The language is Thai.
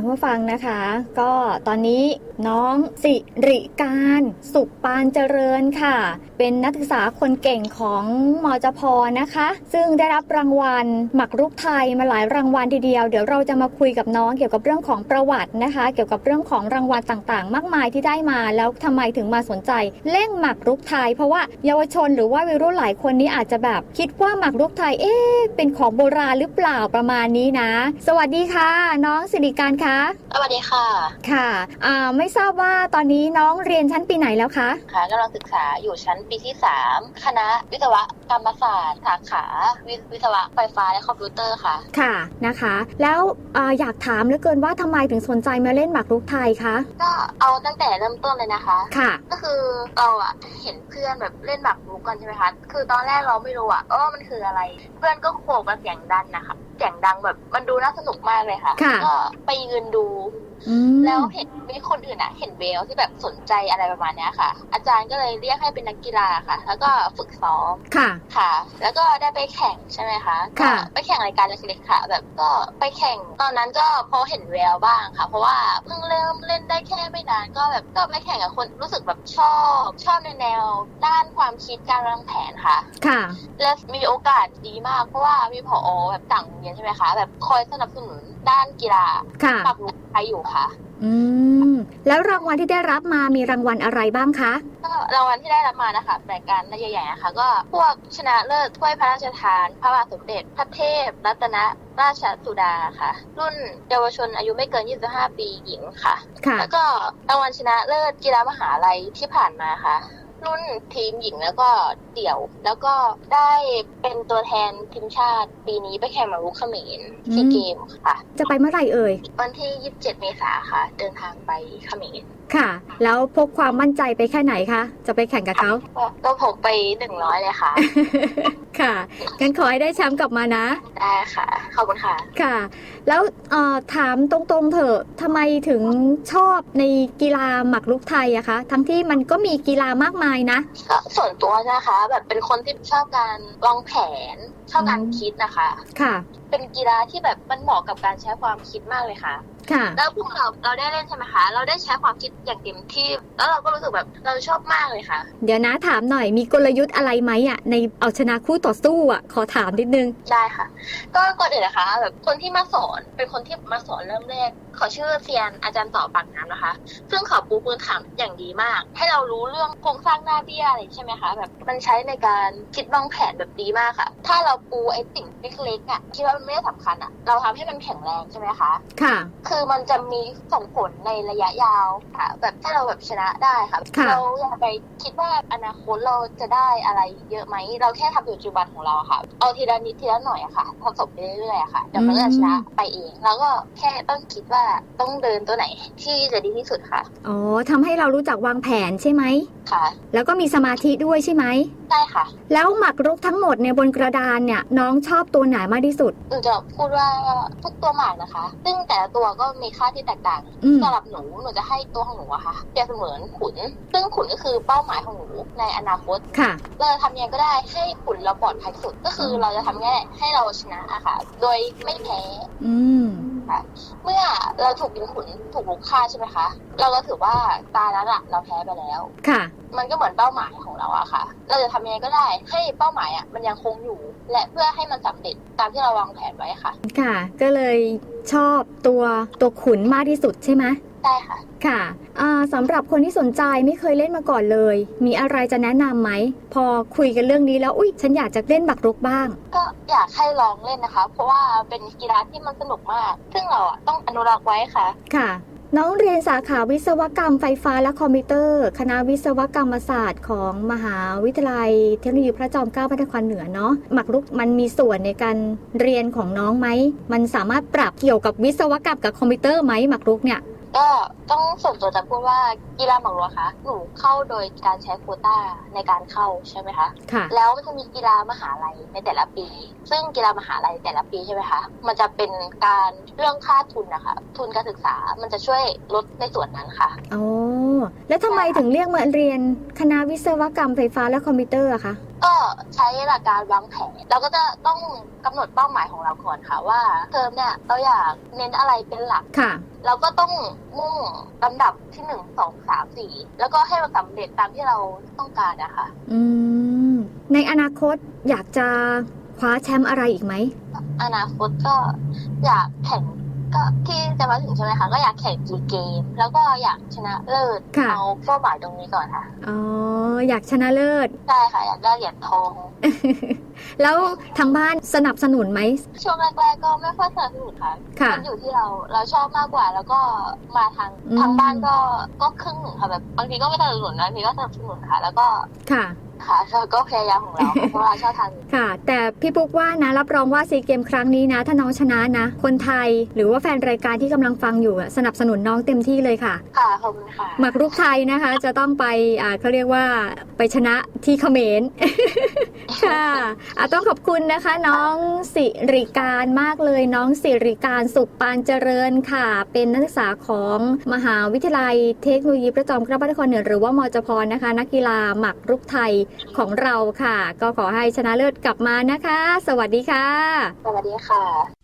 คุณผู้ฟังนะคะ ก็ตอนนี้น้องสิริการสุขปานเจริญค่ะ เป็นนักศึกษาคนเก่งของมอจพนะคะ ซึ่งได้รับรางวัลหมักรุกไทยมาหลายรางวัลทีเดียว เดี๋ยวเราจะมาคุยกับน้องเกี่ยวกับเรื่องของประวัตินะคะ เกี่ยวกับเรื่องของรางวัลต่างๆ มากมายที่ได้มาแล้วทำไมถึงมาสนใจเล่นหมักรุกไทย เพราะว่าเยาวชนหรือว่าวัยรุ่นหลายคนนี้อาจจะแบบ คิดว่าหมักรุกไทยเอ๊ะเป็นของโบราณหรือเปล่าประมาณนี้นะ สวัสดีค่ะ น้องสิริการคะ สวัสดีค่ะ ค่ะอ่าไม่ทราบว่าตอนนี้น้องเรียนชั้นปีไหนแล้วคะค่ะกำลังศึกษาอยู่ชั้นปีที่ 3 คณะวิศวกรรมศาสตร์สาขาวิวิศวะไฟฟ้าและคอมพิวเตอร์ค่ะ ค่ะนะคะ แล้วอาอยากถามเหลือเกินว่าทำไมถึงสนใจมาเล่นหมากรุกไทยคะ ก็เอาตั้งแต่เริ่มต้นเลยนะคะ ค่ะ ก็คือเราอะเห็นเพื่อนแบบเล่นหมากรุกกันใช่ไหมคะ คือตอนแรกเราไม่รู้อะว่ามันคืออะไร เพื่อนก็โขกกันเสียงดังนะคะเสียงดังแบบ มันดูน่าสนุกมากเลยค่ะค่ะก็ไปยืนดู อืมแล้วเห็นมีคนอื่นอะเห็นเวลที่แบบสนใจอะไรประมาณเนี้ยค่ะ อาจารย์ก็เลยเรียกให้เป็นนักกีฬาค่ะ แล้วก็ฝึกซ้อมค่ะ ค่ะ แล้วก็ได้ไปแข่งใช่ไหมคะค่ะ ก็ไปแข่งรายการเล็กๆค่ะ แบบก็ไปแข่งตอนนั้นก็พอเห็นแววบ้างค่ะ เพราะว่าเพิ่งเริ่มเล่นได้แค่ไม่นานก็แบบก็ไปแข่งกับคนรู้สึกแบบชอบ ชอบในแนว ด้านความคิดการวางแผนค่ะ ค่ะ และมีโอกาสดีมากเพราะว่ามีผอแบบต่างโรงเรียนใช่ไหมคะ แบบคอยสนับสนุนด้านกีฬาค่ะ ปรับรุงไทยอยู่ค่ะ อืม แล้วรางวัลที่ได้รับมามีรางวัลอะไรบ้างคะ ก็รางวัลที่ได้รับมานะคะรายการใหญ่ๆนะคะก็พวกชนะเลิศถ้วยพระราชทาน พระบาทสมเด็จ พระเทพ รัตนราชสุดาค่ะ รุ่นเยาวชนอายุไม่เกิน 25 ปีหญิงค่ะ ค่ะ แล้วก็รางวัลชนะเลิศกีฬามหาลัยที่ผ่านมาค่ะ รุ่นทีมหญิงแล้วก็เดี่ยว แล้วก็ได้เป็นตัวแทนทีมชาติปีนี้ไปแข่งมารุกเขมรซีอืมเกมค่ะ จะไปเมื่อไหร่เอ่ย วันที่ 27 เมษาค่ะ เดินทางไปเขมร ค่ะ แล้วพกความมั่นใจไปแค่ไหนคะ จะไปแข่งกับเขา ก็ก็พกไป100เลยค่ะ ค่ะงั้นขอให้ได้แชมป์กลับมานะ ได้ค่ะ ขอบคุณค่ะ ค่ะ แล้วเอ่อถามตรงๆเถอะทำไมถึงชอบในกีฬาหมากรุกไทยอะคะ ทั้งที่มันก็มีกีฬามากมายนะ ก็ส่วนตัวนะคะ แบบเป็นคนที่ชอบการวางแผน ชอบการอืมคิดนะคะ ค่ะ เป็นกีฬาที่แบบมันเหมาะกับการใช้ความคิดมากเลยค่ะ ค่ะ แล้วพวกเราเราได้เล่นใช่ไหมคะ เราได้ใช้ความคิดอย่างเต็มที่ แล้วเราก็รู้สึกแบบเราชอบมากเลยค่ะ เดี๋ยวนะถามหน่อยมีกลยุทธ์อะไรไหมอะในเอาชนะคู่ต่อสู้อะขอถามนิดนึง ได้ค่ะ ก็ก่อนอื่นนะคะ แบบคนที่มาสอนเป็นคนที่มาสอนเริ่มแรกเขาชื่อเซียนอาจารย์ต่อปากน้ำนะคะ ซึ่งเขาปูพื้นฐานอย่างดีมาก ให้เรารู้เรื่องโครงสร้างหน้าเบี้ยอะไรใช่ไหมคะแบบมันใช้ในการคิดวางแผนแบบดีมากค่ะ ถ้าเราปูไอ้สิ่งเล็กๆอะคิดว่ามันไม่ได้สำคัญอะเราทำให้มันแข็งแรงใช่ไหมคะ ค่ะ คือมันจะมีส่งผลในระยะยาวค่ะ แบบถ้าเราแบบชนะได้ค่ะค่ะเราอย่าไปคิดว่าอนาคตเราจะได้อะไรเยอะไหม เราแค่ทำอยู่ปัจจุบันของเราอะค่ะ เอาทีละนิดทีละหน่อยอะค่ะผสมไปเรื่อยๆอะค่ะเดี๋ยวมันก็จะชนะไปเอง แล้วก็แค่ต้องคิดว่าต้องเดินตัวไหนที่จะดีที่สุดค่ะ อ๋อทำให้เรารู้จักวางแผนใช่ไหมค่ะ แล้วก็มีสมาธิด้วยใช่ไหม ได้ค่ะแล้วหมากรุกทั้งหมดเนี่ยบนกระดานเนี่ยน้องชอบตัวไหนมากที่สุด หนูจะพูดว่าทุกตัวหมากนะคะ ซึ่งแต่ละตัวก็มีค่าที่แตกต่างอืม สำหรับหนูหนูจะให้ตัวของหนูอะค่ะเปรียบเสมือนขุน ซึ่งขุนก็คือเป้าหมายของหนูในอนาคต ค่ะ เราจะทำยังไงก็ได้ให้ขุนเราปลอดภัยที่สุดก็คือเราจะทำยังไงให้เราชนะอะค่ะ โดยไม่แพ้ อืม เมื่อเราถูกยิงขุนถูกลุกฆ่าใช่ไหมคะ เราก็ถือว่าตาแล้วอะเราแพ้ไปแล้ว ค่ะ มันก็เหมือนเป้าหมายของเราอะค่ะ เราจะทำยังไงก็ได้ให้เป้าหมายอะมันยังคงอยู่ และเพื่อให้มันสำเร็จตามที่เราวางแผนไว้ค่ะ ค่ะ ก็เลยชอบตัวตัวขุนมากที่สุดใช่ไหม ได้ค่ะ ค่ะอ่าสำหรับคนที่สนใจไม่เคยเล่นมาก่อนเลย มีอะไรจะแนะนำไหม พอคุยกันเรื่องนี้แล้วอุ๊ย ฉันอยากจะเล่นบักรุกบ้าง ก็อยากให้ลองเล่นนะคะ เพราะว่าเป็นกีฬาที่มันสนุกมาก ซึ่งเราอะต้องอนุรักษ์ไว้ค่ะ ค่ะน้องเรียนสาขาวิศวกรรมไฟฟ้าและคอมพิวเตอร์ คณะวิศวกรรมศาสตร์ของมหาวิทยาลัย เทคโนโลยีพระจอมเกล้าพระนครเหนือเนาะหมักรุกมันมีส่วนในการเรียนของน้องไหม มันสามารถปรับเกี่ยวกับวิศวกรรมกับคอมพิวเตอร์ไหมหมักรุกเนี่ย ก็ต้องส่วนตัวจะพูดว่ากีฬาหมากรุกอะคะหนูเข้าโดยการใช้โควต้าในการเข้าใช่ไหมคะค่ะแล้วมันจะมีกีฬามหาลัยในแต่ละปี ซึ่งกีฬามหาลัยแต่ละปีใช่ไหมคะมันจะเป็นการเรื่องค่าทุนนะคะทุนการศึกษามันจะช่วยลดในส่วนนั้นค่ะอ๋อแล้วทำไมถึงเรียกมาเรียนคณะวิศวกรรมไฟฟ้าและคอมพิวเตอร์อะคะ ก็ใช้หลักการวางแผนเราก็จะต้องกำหนดเป้าหมายของเราก่อนค่ะว่าเทอมเนี่ยเราอยากเน้นอะไรเป็นหลักค่ะเราก็ต้องมุ่งลำดับที่หนึ่งสองสามสี่แล้วก็ให้มันสำเร็จตามที่เราต้องการนะคะอืมในอนาคตอยากจะคว้าแชมป์อะไรอีกไหมอนาคตก็อยากแข่งก็ที่ จะมาถึงใช่ไหมคะ ก็อยากแข่งจีเกม แล้วก็อยากชนะเลิศค่ะ เอาเป้าหมายตรงนี้ก่อนค่ะอ๋อ อยากชนะเลิศ ใช่ค่ะอยากได้เหรียญทอง แล้วทางบ้านสนับสนุนไหมช่วงแรกๆก็ไม่ค่อยสนับสนุนค่ะค่ะ มันอยู่ที่เราเราชอบมากกว่า แล้วก็มาทางอืม ทางบ้านก็ก็ครึ่งหนึ่งค่ะแบบบางทีก็ไม่สนับสนุนนะบางทีก็สนับสนุนค่ะ แล้วก็ค่ะ ค่ะเราก็พยายามของเราเพราะเราชอบทางนี้ค่ะ แต่พี่ปุ๊กว่านะรับรองว่าซีเกมครั้งนี้นะ ถ้าน้องชนะนะ คนไทยหรือว่าแฟนรายการที่กำลังฟังอยู่อะสนับสนุนน้องเต็มที่เลยค่ะ ค่ะขอบคุณค่ะหมากรุกไทยนะคะ จะต้องไปอ่าเขาเรียกว่าไปชนะที่เขมรค่ะอะต้องขอบคุณนะคะ น้องสิริการมากเลยน้องสิริการสุขปานเจริญค่ะ เป็นนักศึกษาของมหาวิทยาลัยเทคโนโลยีพระจอมเกล้าพระนครเหนือหรือว่ามจพนะคะ นักกีฬาหมากรุกไทยของเราค่ะ ก็ขอให้ชนะเลิศกลับมานะคะ สวัสดีค่ะ สวัสดีค่ะ